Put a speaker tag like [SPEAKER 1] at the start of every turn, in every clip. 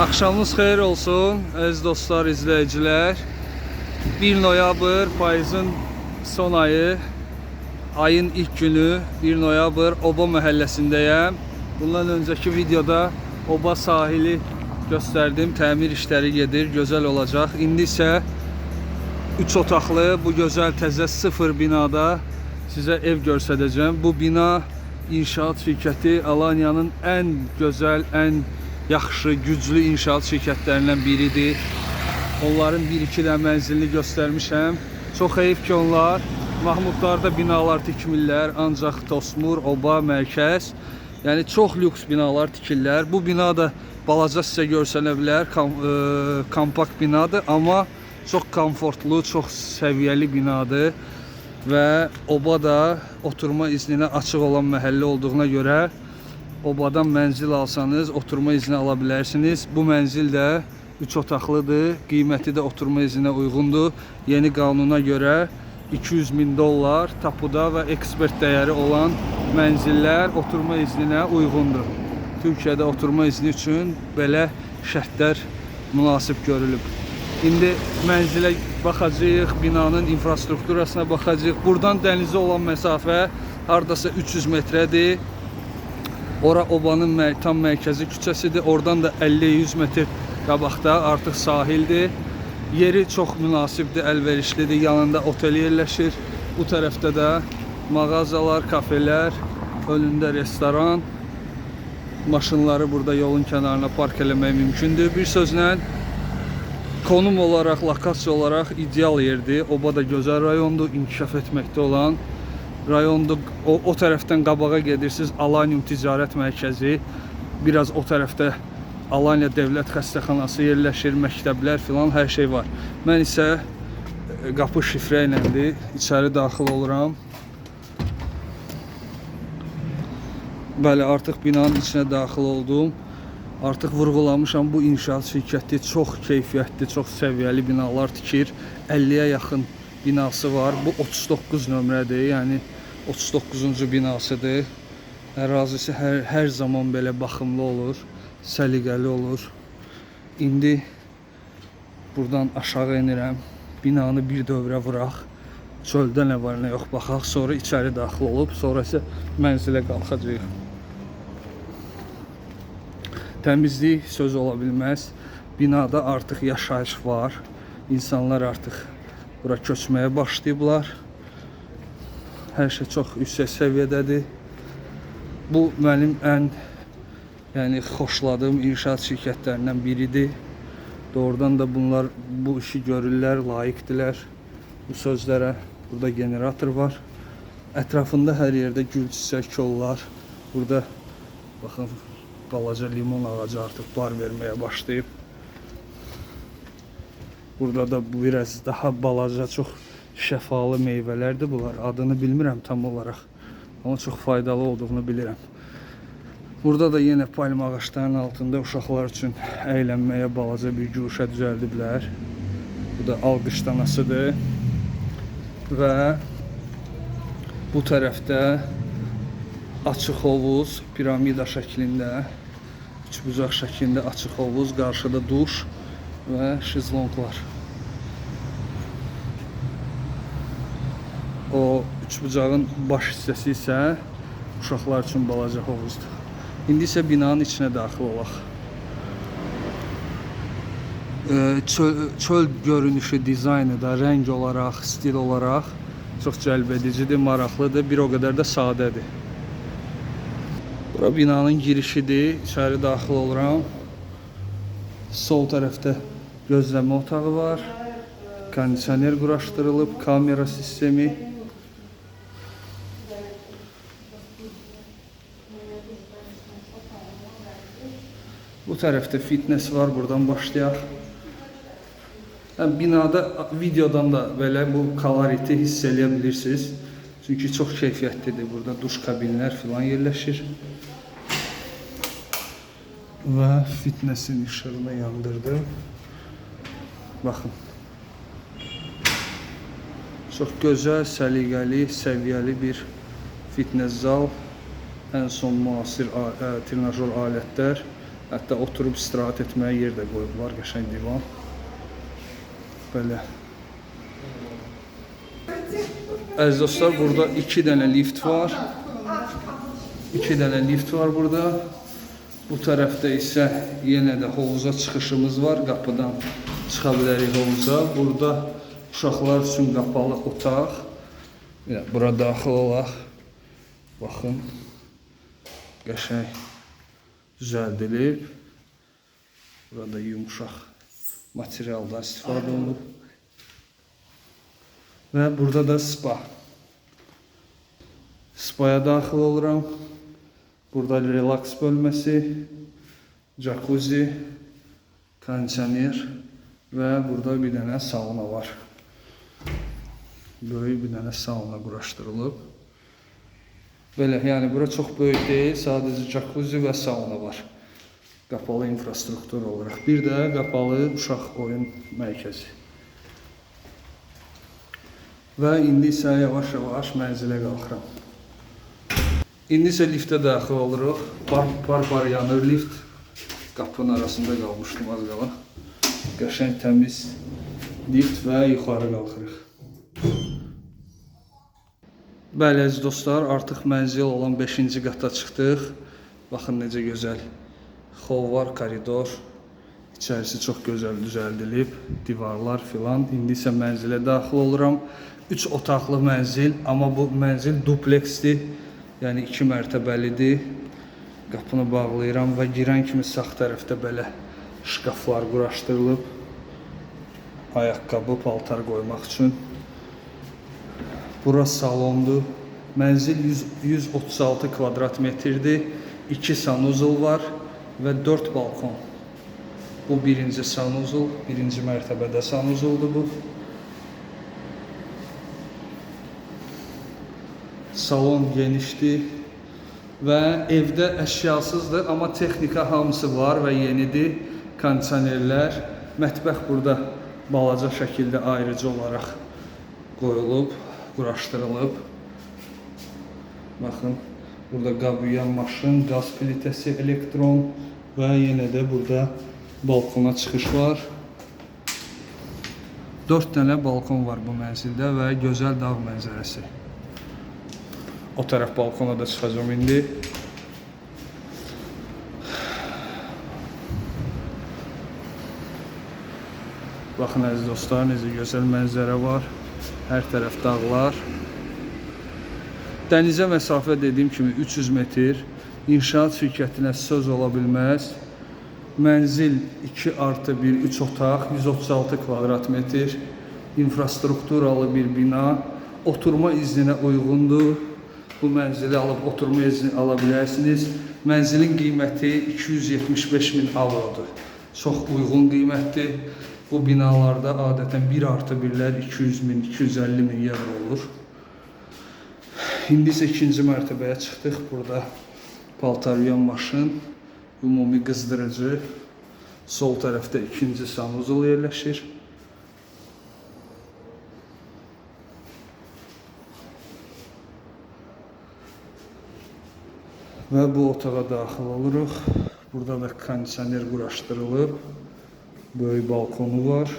[SPEAKER 1] Axşamınız xeyir olsun, əziz dostlar, izləyicilər. 1 noyabr payızın son ayı, ayın ilk günü 1 noyabr Oba məhəlləsindəyəm. Bundan öncəki videoda Oba sahili göstərdim. Təmir işləri gedir, gözəl olacaq. İndi isə 3 otaqlı bu gözəl təzə sıfır binada sizə ev göstərəcəm. Bu bina inşaat şirkəti Alanya'nın ən gözəl, ən yaxşı, güclü inşaat şirkətlərindən biridir. Onların 1-2 də mənzilini göstərmişəm. Çox heyif ki, onlar Mahmudlarda binalar tikmirlər, ancaq Tosmur, Oba, Mərkəz, yəni çox lüks binalar tikirlər. Bu bina da balaca sizə görsənə bilər, kam, e, kompakt binadır, amma çox komfortlu, çox səviyyəli binadır və Oba da oturma izninə açıq olan məhəllə olduğuna görə Obadan mənzil alsanız oturma izni ala bilərsiniz. Bu mənzil də 3 otaqlıdır. Qiyməti də oturma izninə uyğundur. Yeni qanuna görə 200 min dollar tapuda və ekspert dəyəri olan mənzillər oturma izninə uyğundur. Türkiyədə oturma izni üçün belə şərtlər münasib görülüb. İndi mənzilə baxacağıq, binanın infrastrukturasına baxacağıq. Buradan dənizə olan məsafə hardasa 300 metrədir. Ora Obanın tam mərkəzi küçəsidir. Oradan da 50-100 metr qabaqda artıq sahildir. Yeri çox münasibdir, əlverişlidir. Yanında otel yerləşir. Bu tərəfdə də mağazalar, kafelər, önündə restoran. Maşınları burada yolun kənarına park eləmək mümkündür. Bir sözlə konum olaraq, lokasiya olaraq ideal yerdir. Oba da gözəl rayondur, inkişaf etməkdə olan rayonda o, o tərəfdən qabağa gedirsiniz Alanium Ticarət Mərkəzi. Biraz o tərəfdə Alanya Dövlət Xəstəxanası yerləşir, məktəblər filan hər şey var. Mən isə e, qapı şifrə iləndir. İçəri daxil oluram. Bəli, artıq binanın içinə daxil oldum. Artıq vurğulamışam bu inşaat şirkəti çox keyfiyyətli, çox səviyyəli binalar tikir. 50-yə yaxın binası var. Bu 39 nömrədir. Yəni 39-cu binasıdır. Ərazisi hər hər zaman belə baxımlı olur, səliqəli olur. İndi buradan aşağı enirəm. Binanı bir dövrə vuraq. Çöldə nə var, nə yox baxaq. Sonra içəri daxil olub, sonra isə mənzilə qalxacağıq. Təmizlik söz ola bilməz. Binada artıq yaşayış var. İnsanlar artıq bura köçməyə başlayıblar. Hər şey çox yüksək səviyyədədir. Bu mənim ən yəni xoşladığım inşaat şirkətlərindən biridir. Doğrudan da bunlar bu işi görürlər, layiqdilər bu sözlərə. Burada generator var. Ətrafında hər yerdə gül çiçək kollar. Burada baxın balaca limon ağacı artıq bar verməyə başlayıb. Burada da biraz daha balaca, çox şəfalı meyvələrdir bunlar. Adını bilmirəm tam olaraq. Amma çox faydalı olduğunu bilirəm. Burada da yenə palma ağaclarının altında uşaqlar üçün əylənməyə balaca bir güşə düzəldiblər. Bu da alqış danasıdır. Və bu tərəfdə açıq hovuz, piramida şəklində, üçbucaq şəklində açıq hovuz, qarşıda duş və şezlonglar. O üçbucağın baş hissəsi isə uşaqlar üçün balaca hovuzdur. İndi isə binanın içinə daxil olaq. Ee, çöl, çöl görünüşü, dizaynı da rəng olaraq, stil olaraq çox cəlbedicidir, maraqlıdır, bir o qədər də sadədir. Bura binanın girişidir. İçəri daxil oluram. Sol tərəfdə gözləmə otağı var. Kondisioner quraşdırılıb, kamera sistemi. Bu tərəfdə fitness var, buradan başlayaq. Həm binada videodan da belə bu koloriti hiss eləyə bilirsiniz. Çünki. Burada duş kabinlər filan yerləşir. Və fitnessin işığını yandırdım. Baxın. Çox gözəl, səliqəli, səviyyəli bir fitness zal. Ən son müasir trenajör alətlər. Hətta oturub istirahət etməyə yer də qoyublar, qəşəng divan. Belə. Əziz dostlar, burada 2 dənə lift var. 2 dənə lift var burada. Bu tərəfdə isə yenə də hovuza çıxışımız var. Qapıdan çıxa bilərik hovuza. Burada uşaqlar üçün qapalı otaq. Də bura daxil olaq. Baxın. Qəşəng düzəldilib. Burada yumuşaq materialdan istifadə olunub. Və burada da spa. Spaya daxil oluram. Burada relaks bölməsi, jacuzzi, kondisioner və burada bir dənə sauna var. Böyük bir dənə sauna quraşdırılıb. Belə, yəni bura çox böyük deyil, sadəcə jacuzzi və sauna var. Qapalı infrastruktur olaraq. Bir də qapalı uşaq oyun mərkəzi. Və indi isə yavaş-yavaş mənzilə qalxıram. İndi isə liftə daxil oluruq. Bar, bar, bar yanır lift. Qapının arasında qalmışdım az qala. Qəşəng təmiz lift və yuxarı qalxırıq. Bəli əziz dostlar, artıq mənzil olan 5-ci qata çıxdıq. Baxın necə gözəl xov var, koridor. İçərisi çox gözəl düzəldilib, divarlar filan. İndi isə mənzilə daxil oluram. 3 otaqlı mənzil, amma bu mənzil dupleksdir. Yəni 2 mərtəbəlidir. Qapını bağlayıram və girən kimi sağ tərəfdə belə şkaflar quraşdırılıb. Ayaqqabı, paltar qoymaq üçün. Bura salondur. Mənzil 100, 136 kvadrat metrdir. 2 sanuzul var və 4 balkon. Bu birinci sanuzul, birinci mərtəbədə sanuzuldur bu. Salon genişdir və evdə əşyasızdır, amma texnika hamısı var və yenidir. Kondisionerlər, mətbəx burada balaca şəkildə ayrıcı olaraq qoyulub, quraşdırılıb. Baxın, burada qab yuyan maşın, qaz plitəsi, elektron və yenə də burada balkona çıxış var. 4 dənə balkon var bu mənzildə və gözəl dağ mənzərəsi. O tərəf balkona da çıxacağam indi. Baxın əziz dostlar, necə gözəl mənzərə var. Hər tərəf dağlar. Dənizə məsafə dediyim kimi 300 metr. İnşaat şirkətinə söz ola bilməz. Mənzil 2 artı 1, 3 otaq, 136 kvadrat metr. İnfrastrukturalı bir bina. Oturma izninə uyğundur. Bu mənzili alıb oturma izni ala bilərsiniz. Mənzilin qiyməti 275 min avrodur. Çox uyğun qiymətdir. Bu binalarda adətən 1 artı 1-lər 200 min, 250 min evro olur. İndi isə ikinci mərtəbəyə çıxdıq. Burada paltar yuyan maşın, ümumi qızdırıcı. Sol tərəfdə ikinci sanuzul yerləşir. Və bu otağa daxil oluruq. Burada da kondisioner quraşdırılıb. Böyük balkonu var.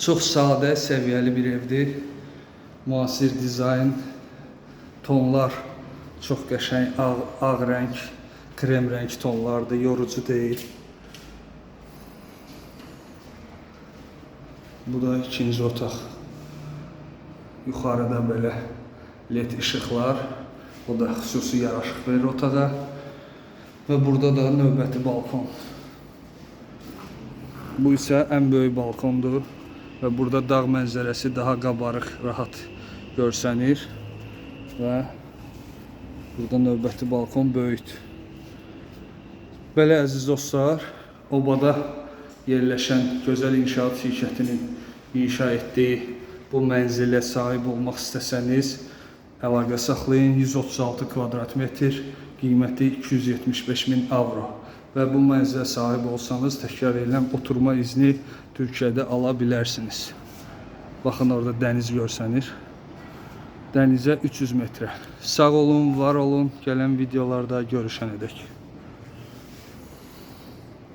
[SPEAKER 1] Çox sadə, səviyyəli bir evdir. Müasir dizayn, tonlar çox qəşəng, ağ, ağ rəng, krem rəng tonlardır, yorucu deyil. Bu da ikinci otaq. Yuxarıda belə led işıqlar. O da xüsusi yaraşıq verir otağa. Və burada da növbəti balkon. Bu isə ən böyük balkondur və burada dağ mənzərəsi daha qabarıq, rahat görsənir və burada növbəti balkon böyükdür. Belə əziz dostlar, obada yerləşən gözəl inşaat şirkətinin inşa etdiyi bu mənzilə sahib olmaq istəsəniz, əlaqə saxlayın. 136 kvadrat metr, qiyməti 275 min avro. Və bu mənzilə sahib olsanız, təkrar edirəm, oturma izni Türkiyədə ala bilərsiniz. Baxın orada dəniz görsənir. dənizə 300 metrə. Sağ olun, var olun. Gələn videolarda görüşənədək.